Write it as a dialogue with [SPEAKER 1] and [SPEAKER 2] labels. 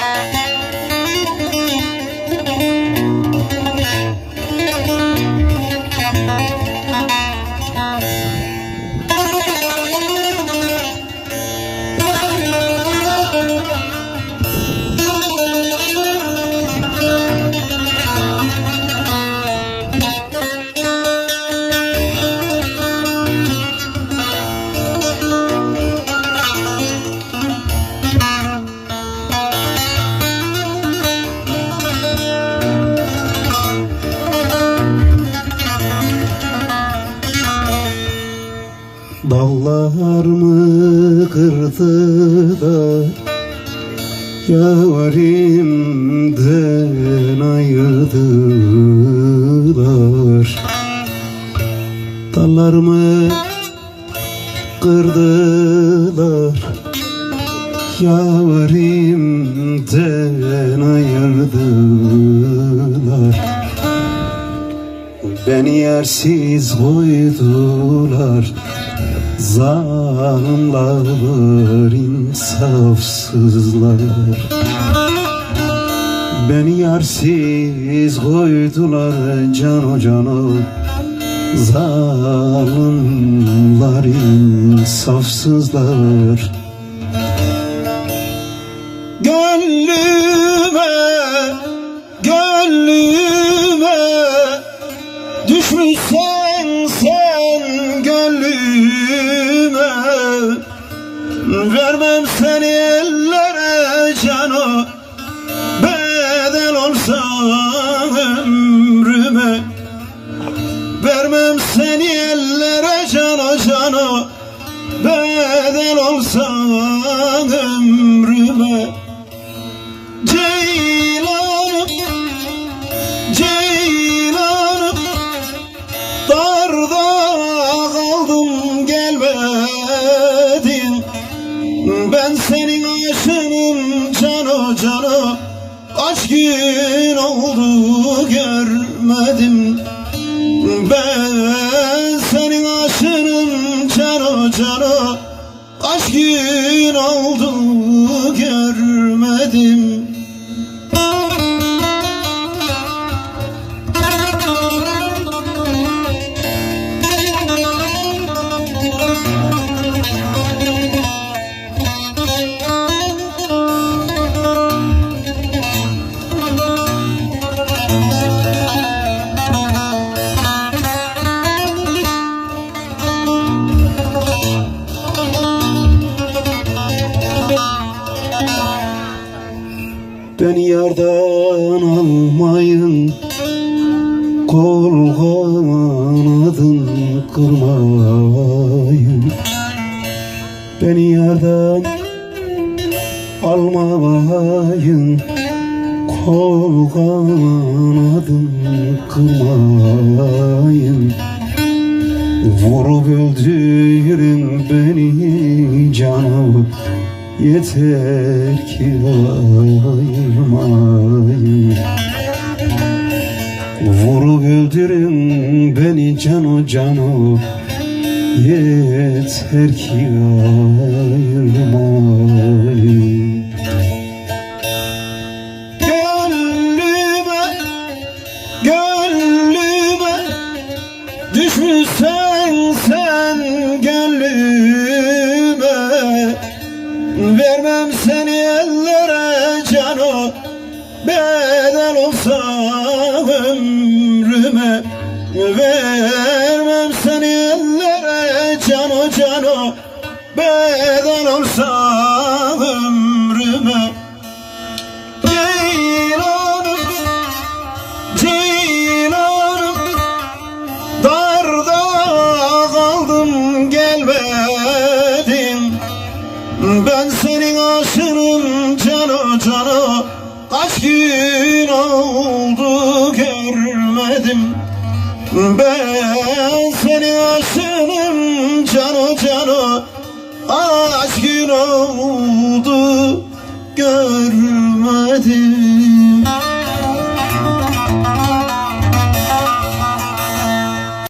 [SPEAKER 1] Yeah. Kırdılar Yarimden ayırdılar. Dallarımı kırdılar Yarimden ayırdılar. Beni yersiz koydular Zalimler, insafsızlar. Beni yersiz koydular cano cano Zalimler, insafsızlar. Gönlüme, Vermem seni ellere cano. Bedel olsa ömrüme. Vermem seni ellere cano cano. Bedel olsa ömrüme. Ceylanım Ben senin aşığınım cano cano Kaç gün oldu görmedim. Ben senin aşığınım cano cano Kaç gün oldu Beni yerden almayın. Kol kanadın kırmayın. Beni yerden almayın. Kol kanadın kırmayın. Vurup öldürün beni canım Yeter ki ayırmayın Vurup öldürün beni cano cano. Yeter ki ayırmayın Vermem seni ellere cano. Bedel olsa senin aşığınım cano cano Kaç gün oldu görmedim. Ben senin aşığınım cano cano Kaç gün oldu